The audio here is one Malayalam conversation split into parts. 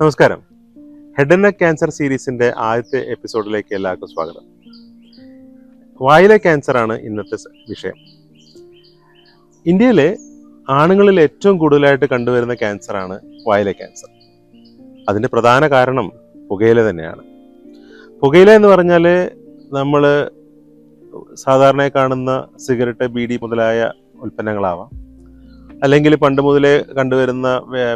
നമസ്കാരം. ഹെഡ് ആൻഡ് ക്യാൻസർ സീരീസിന്റെ ആദ്യത്തെ എപ്പിസോഡിലേക്ക് എല്ലാവർക്കും സ്വാഗതം. വായിലെ ക്യാൻസർ ആണ് ഇന്നത്തെ വിഷയം. ഇന്ത്യയിലെ ആണുങ്ങളിൽ ഏറ്റവും കൂടുതലായിട്ട് കണ്ടുവരുന്ന ക്യാൻസർ ആണ് വായിലെ ക്യാൻസർ അതിന്റെ പ്രധാന കാരണം പുകയില തന്നെയാണ്. പുകയില എന്ന് പറഞ്ഞാൽ നമ്മൾ സാധാരണ കാണുന്ന സിഗരറ്റ് ബീഡി മുതലായ ഉൽപ്പന്നങ്ങളാവാം. അല്ലെങ്കിൽ പണ്ട് മുതലേ കണ്ടുവരുന്ന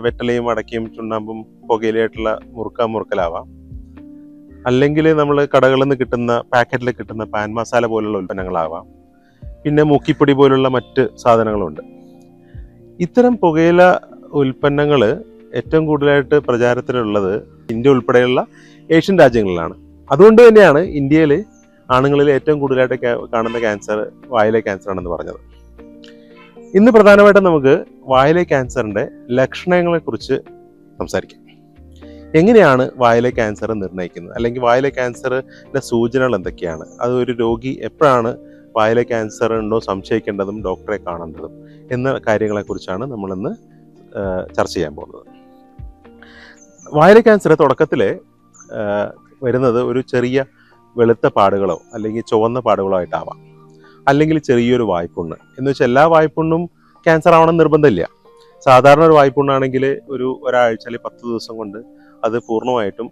വെറ്റലയും അടക്കയും ചുണ്ണാമ്പും പുകയിലായിട്ടുള്ള മുറുക്ക മുറുക്കലാവാം. അല്ലെങ്കിൽ നമ്മൾ കടകളിൽ നിന്ന് കിട്ടുന്ന പാക്കറ്റിൽ കിട്ടുന്ന പാൻ മസാല പോലുള്ള ഉൽപ്പന്നങ്ങളാവാം. പിന്നെ മുക്കിപ്പൊടി പോലുള്ള മറ്റ് സാധനങ്ങളുണ്ട്. ഇത്തരം പുകയില ഉൽപ്പന്നങ്ങൾ ഏറ്റവും കൂടുതലായിട്ട് പ്രചാരത്തിലുള്ളത് ഇന്ത്യ ഉൾപ്പെടെയുള്ള ഏഷ്യൻ രാജ്യങ്ങളിലാണ്. അതുകൊണ്ട് തന്നെയാണ് ഇന്ത്യയിൽ ആണുങ്ങളിൽ ഏറ്റവും കൂടുതലായിട്ട് കാണുന്ന ക്യാൻസർ വായിലെ ക്യാൻസർ ആണെന്ന് പറഞ്ഞത്. ഇന്ന് പ്രധാനമായിട്ടും നമുക്ക് വായിലെ ക്യാൻസറിന്റെ ലക്ഷണങ്ങളെ കുറിച്ച് സംസാരിക്കാം. എങ്ങനെയാണ് വായിലെ ക്യാൻസർ നിർണയിക്കുന്നത്? അല്ലെങ്കിൽ വായിലെ ക്യാൻസറിന്റെ സൂചനകൾ എന്തൊക്കെയാണ്? അത് ഒരു രോഗി എപ്പോഴാണ് വായിലെ ക്യാൻസർ ഉണ്ടോ സംശയിക്കേണ്ടതും ഡോക്ടറെ കാണേണ്ടതും എന്ന കാര്യങ്ങളെ കുറിച്ചാണ് നമ്മളിന്ന് ചർച്ച ചെയ്യാൻ പോകുന്നത്. വായിലെ ക്യാൻസർ തുടക്കത്തിൽ വരുന്നത് ഒരു ചെറിയ വെളുത്ത പാടുകളോ അല്ലെങ്കിൽ ചുവന്ന പാടുകളോ ആയിട്ടാവാം. അല്ലെങ്കിൽ ചെറിയൊരു വായ്പുണ്ണ്. എന്ന് വെച്ചാൽ എല്ലാ വായ്പുണ്ണും ക്യാൻസർ ആവണം നിർബന്ധമില്ല. സാധാരണ ഒരു വായ്പുണ്ണാണെങ്കിൽ ഒരു ഒരാഴ്ച അല്ലെങ്കിൽ പത്ത് ദിവസം കൊണ്ട് അത് പൂർണമായിട്ടും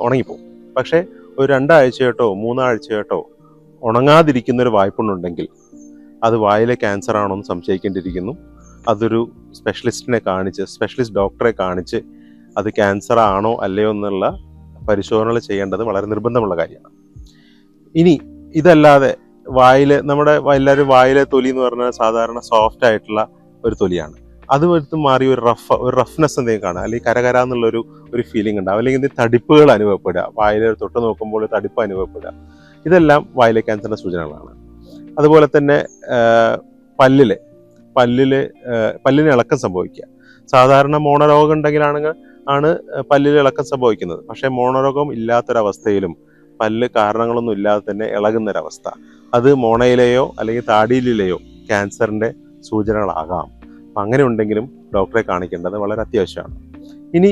ഉണങ്ങിപ്പോകും പക്ഷേ ഒരു രണ്ടാഴ്ചയോട്ടോ മൂന്നാഴ്ചയോട്ടോ ഉണങ്ങാതിരിക്കുന്ന ഒരു വായ്പുണ്ണുണ്ടെങ്കിൽ അത് വായിലെ ക്യാൻസർ ആണോ എന്ന് സംശയിക്കേണ്ടിയിരിക്കുന്നു. അതൊരു സ്പെഷ്യലിസ്റ്റിനെ കാണിച്ച് സ്പെഷ്യലിസ്റ്റ് ഡോക്ടറെ കാണിച്ച് അത് ക്യാൻസർ ആണോ അല്ലയോ എന്നുള്ള പരിശോധനകൾ ചെയ്യേണ്ടത് വളരെ നിർബന്ധമുള്ള കാര്യമാണ്. ഇനി ഇതല്ലാതെ വായിൽ നമ്മുടെ എല്ലാവരും വായിലെ തൊലി എന്ന് പറഞ്ഞാൽ സാധാരണ സോഫ്റ്റ് ആയിട്ടുള്ള ഒരു തൊലിയാണ്. അത് എടുത്ത് മാറി ഒരു റഫ് ഒരു റഫ്നെസ് എന്തെങ്കിലും കാണാം അല്ലെങ്കിൽ കരകര എന്നുള്ള ഒരു ഒരു ഫീലിംഗ് ഉണ്ടാവും അല്ലെങ്കിൽ എന്തെങ്കിലും തടിപ്പുകൾ അനുഭവപ്പെടുക. വായിലെ തൊട്ട് നോക്കുമ്പോൾ തടിപ്പ് അനുഭവപ്പെടുക. ഇതെല്ലാം വായിലെ ക്യാൻസറിന്റെ സൂചനകളാണ്. അതുപോലെ തന്നെ പല്ലിലെ ആ, പല്ലിന് ഇളക്കം സംഭവിക്കുക. സാധാരണ മോണരോഗം ഉണ്ടെങ്കിലാണെങ്കിൽ ആണ് പല്ലിൽ ഇളക്കം സംഭവിക്കുന്നത്. പക്ഷേ മോണരോഗം ഇല്ലാത്തൊരവസ്ഥയിലും പല്ല് കാരണങ്ങളൊന്നും ഇല്ലാതെ തന്നെ ഇളകുന്നൊരവസ്ഥ. അത് മോണയിലെയോ അല്ലെങ്കിൽ താടിയിലെയോ ക്യാൻസറിന്റെ സൂചനകളാകാം. അപ്പം അങ്ങനെ ഉണ്ടെങ്കിലും ഡോക്ടറെ കാണിക്കേണ്ടത് വളരെ അത്യാവശ്യമാണ്. ഇനി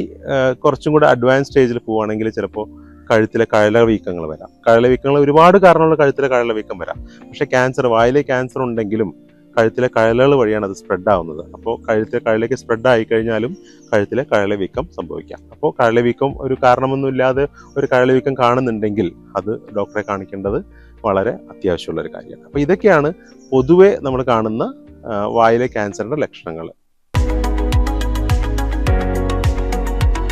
കുറച്ചും കൂടെ അഡ്വാൻസ് സ്റ്റേജിൽ പോവുകയാണെങ്കിൽ ചിലപ്പോൾ കഴുത്തിലെ കഴല വീക്കങ്ങൾ വരാം. കഴല വീക്കങ്ങൾ ഒരുപാട് കാരണമുള്ള കഴുത്തിലെ കഴല വീക്കം വരാം. പക്ഷേ ക്യാൻസർ വായിലെ ക്യാൻസർ ഉണ്ടെങ്കിലും കഴുത്തിലെ കഴലകൾ വഴിയാണ് അത് സ്പ്രെഡ് ആവുന്നത്. അപ്പോൾ കഴുത്തിലെ കഴലേക്ക് സ്പ്രെഡ് ആയി കഴിഞ്ഞാലും കഴുത്തിലെ കഴലവീക്കം സംഭവിക്കാം. അപ്പോൾ കഴലവീക്കം ഒരു കാരണമൊന്നുമില്ലാതെ ഒരു കഴലവീക്കം കാണുന്നുണ്ടെങ്കിൽ അത് ഡോക്ടറെ കാണിക്കേണ്ടത് വളരെ അത്യാവശ്യമുള്ള ഒരു കാര്യമാണ്. അപ്പോൾ ഇതൊക്കെയാണ് പൊതുവെ നമ്മൾ കാണുന്ന വായിലെ ക്യാൻസറിന്റെ ലക്ഷണങ്ങൾ.